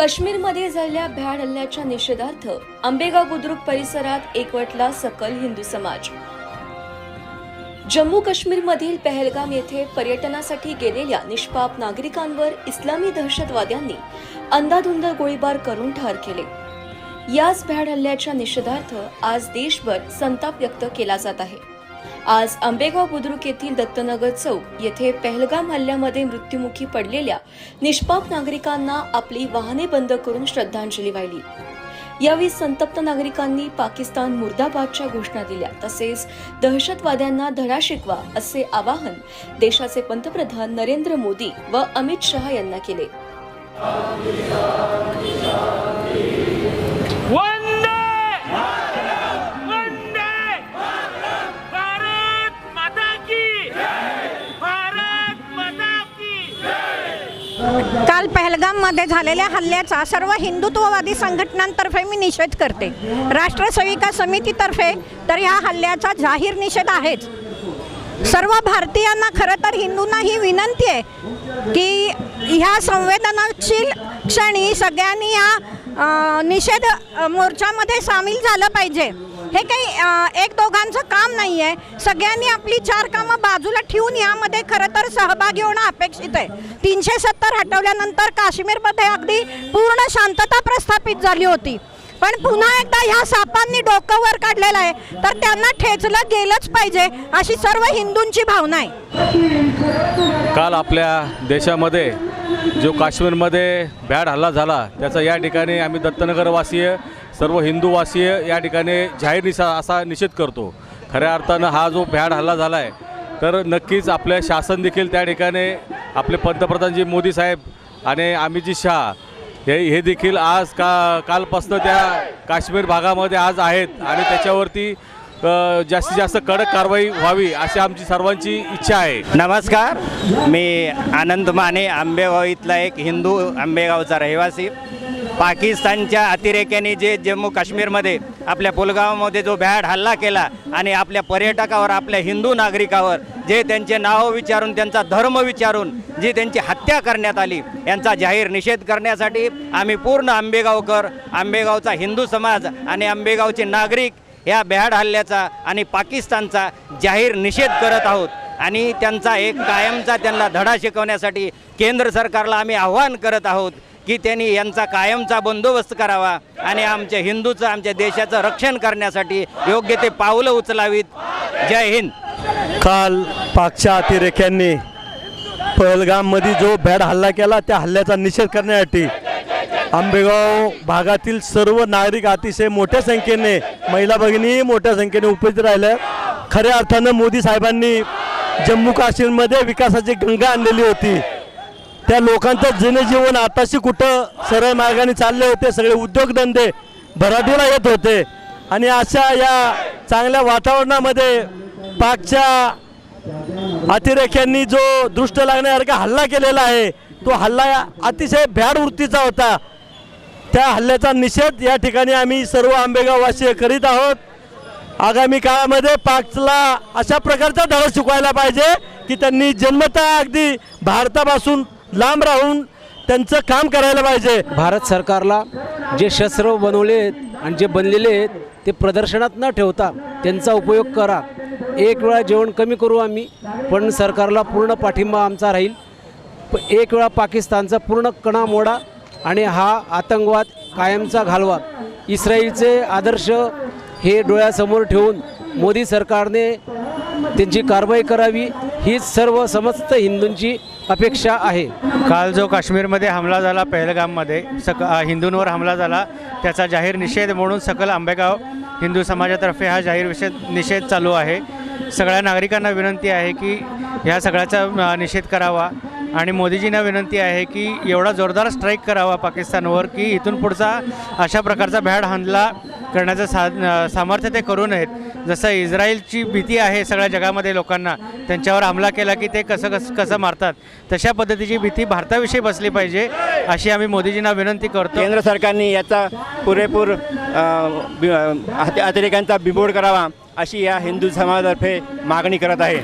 काश्मीरमध्ये झालेल्या भ्याड हल्ल्याच्या निषेधार्थ आंबेगाव बुद्रुक परिसरात एकवटला सकल हिंदू समाज. जम्मू काश्मीरमधील पहलगाम येथे पर्यटनासाठी गेलेल्या निष्पाप नागरिकांवर इस्लामी दहशतवाद्यांनी अंधाधुंद गोळीबार करून ठार केले. याच भ्याड हल्ल्याच्या निषेधार्थ आज देशभर संताप व्यक्त केला जात आहे. आज आंबेगाव बुद्रुक येथील दत्तनगर चौक येथे पहलगाम हल्ल्यामध्ये मृत्युमुखी पडलेल्या निष्पाप नागरिकांना आपली वाहने बंद करून श्रद्धांजली वाहिली. यावेळी संतप्त नागरिकांनी पाकिस्तान मुर्दाबादच्या घोषणा दिल्या. तसेच दहशतवाद्यांना धडा शिकवा असे आवाहन देशाचे पंतप्रधान नरेंद्र मोदी व अमित शहा यांना केले. काल पहलगाममध्ये झालेल्या हल्ल्याचा सर्व हिंदुत्ववादी संघटनांतर्फे मी निषेध करते. राष्ट्र सेविका समितीतर्फे तर ह्या हल्ल्याचा जाहीर निषेध आहेच. सर्व भारतीयांना खरं तर हिंदूंना ही विनंती आहे की ह्या संवेदनशील क्षणी सगळ्यांनी या निषेध मोर्चामध्ये सामील झालं पाहिजे. हे काही एक दोघांचं काम नाही आहे सगळ्यांनी आपली चार कामं बाजूला ठेवून यामध्ये खरं तर सहभागी होणं अपेक्षित आहे. तीनशे सत्तर हटवल्यानंतर काश्मीरमध्ये अगदी पूर्ण शांतता प्रस्थापित झाली होती. पण पुन्हा एकदा ह्या सापांनी डोकं वर काढलेलं आहे. तर त्यांना ठेचलं गेलंच पाहिजे अशी सर्व हिंदूंची भावना आहे. काल आपल्या देशामध्ये जो काश्मीरमध्ये भ्याड हल्ला झाला त्याचा या ठिकाणी आम्ही दत्तनगरवासीय सर्व हिंदूवासीय या ठिकाणी जाहीर निसा असा निषेध करतो. खऱ्या अर्थानं हा जो भ्याड हल्ला झाला आहे तर नक्कीच आपलं शासन देखील त्या ठिकाणी आपले पंतप्रधानजी मोदी साहेब आणि अमितजी शहा हे हे देखील आज का कालपासनं त्या काश्मीर भागामध्ये आज आहेत आणि त्याच्यावरती जास्तीत जास्त कडक कारवाई व्हावी अशी आमची सर्वांची इच्छा आहे. नमस्कार. मी आनंद माने आंबेगाव इथला एक हिंदू आंबेगावचा रहिवासी. पाकिस्तानच्या अतिरेक्याने जे जम्मू काश्मीरमध्ये आपल्या पुलगावमध्ये जो भ्याड हल्ला केला आणि आपल्या पर्यटकावर आपल्या हिंदू नागरिकावर जे त्यांचे नाव विचारून त्यांचा धर्म विचारून जी त्यांची हत्या करण्यात आली यांचा जाहीर निषेध करण्यासाठी आम्ही पूर्ण आंबेगावकर आंबेगावचा हिंदू समाज आणि आंबेगावचे नागरिक या भ्याड हल्ल्याचा आणि पाकिस्तानचा जाहीर निषेध करत आहोत. आणि त्यांचा एक कायमचा त्यांना धडा शिकवण्यासाठी केंद्र सरकारला आम्ही आव्हान करत आहोत की त्यांनी यांचा कायमचा बंदोबस्त करावा आणि आमच्या हिंदूचं आमच्या देशाचं रक्षण करण्यासाठी योग्य ते पावलं उचलावीत. जय हिंद. काल पाकच्या अतिरेक्यांनी पहलगाममध्ये जो भॅड हल्ला केला त्या हल्ल्याचा निषेध करण्यासाठी आंबेगाव भागातील सर्व नागरिक अतिशय मोठ्या संख्येने महिला भगिनी मोठ्या संख्येने उपस्थित राहिल्या. खऱ्या अर्थानं मोदी साहेबांनी जम्मू काश्मीरमध्ये विकासाची गंगा आणलेली होती. त्या लोकांचं जनजीवन आताशी कुठं सरळ मार्गाने चालले होते सगळे उद्योगधंदे भराटीला येत होते. आणि अशा या चांगल्या वातावरणामध्ये पाकच्या अतिरेक्यांनी जो दृष्ट लागण्यासारखा हल्ला केलेला आहे तो हल्ला अतिशय भ्याड वृत्तीचा होता. त्या हल्ल्याचा निषेध या ठिकाणी आम्ही सर्व आंबेगाववासी करीत आहोत. आगामी काळामध्ये पाकला अशा प्रकारचा धडा शिकवायला पाहिजे की त्यांनी जन्मतः अगदी भारतापासून लांब राहून त्यांचं काम करायला पाहिजे. भारत सरकारला जे शस्त्र बनवले आहेत आणि जे बनलेले आहेत ते प्रदर्शनात न ठेवता त्यांचा उपयोग करा. एक वेळा जेवण कमी करू आम्ही पण सरकारला पूर्ण पाठिंबा आमचा राहील. एक वेळा पाकिस्तानचा पूर्ण कणा मोडा आणि हा आतंकवाद कायमचा घालवा इस्रायलचे आदर्श हे डोळ्यासमोर ठेवून मोदी सरकारने त्यांची कारवाई करावी हीच सर्व समस्त हिंदूंची अपेक्षा आहे. काल जो काश्मीरमध्ये हमला झाला पहलगाममध्ये सक हिंदूंवर हमला झाला त्याचा जाहीर निषेध म्हणून सकल आंबेगाव हिंदू समाजातर्फे हा जाहीर विषेध निषेध चालू आहे. सगळ्या नागरिकांना विनंती आहे की ह्या सगळ्याचा निषेध करावा. आणि मोदीजींना विनंती आहे की एवढा जोरदार स्ट्राईक करावा पाकिस्तानवर की इथून पुढचा अशा प्रकारचा भ्याड हल्ला करण्याचं सा सामर्थ्य ते करू नयेत. जसं इस्रायलची भीती आहे सगळ्या जगामध्ये लोकांना त्यांच्यावर हमला केला की ते कसं कसं कसं मारतात तशा पद्धतीची भीती भारताविषयी बसली पाहिजे अशी आम्ही मोदीजींना विनंती करतो. केंद्र सरकारने याचा पुरेपूर अ, अतिरेक्यांचा बिमोड करावा अशी या हिंदू समाजातर्फे मागणी करत आहे.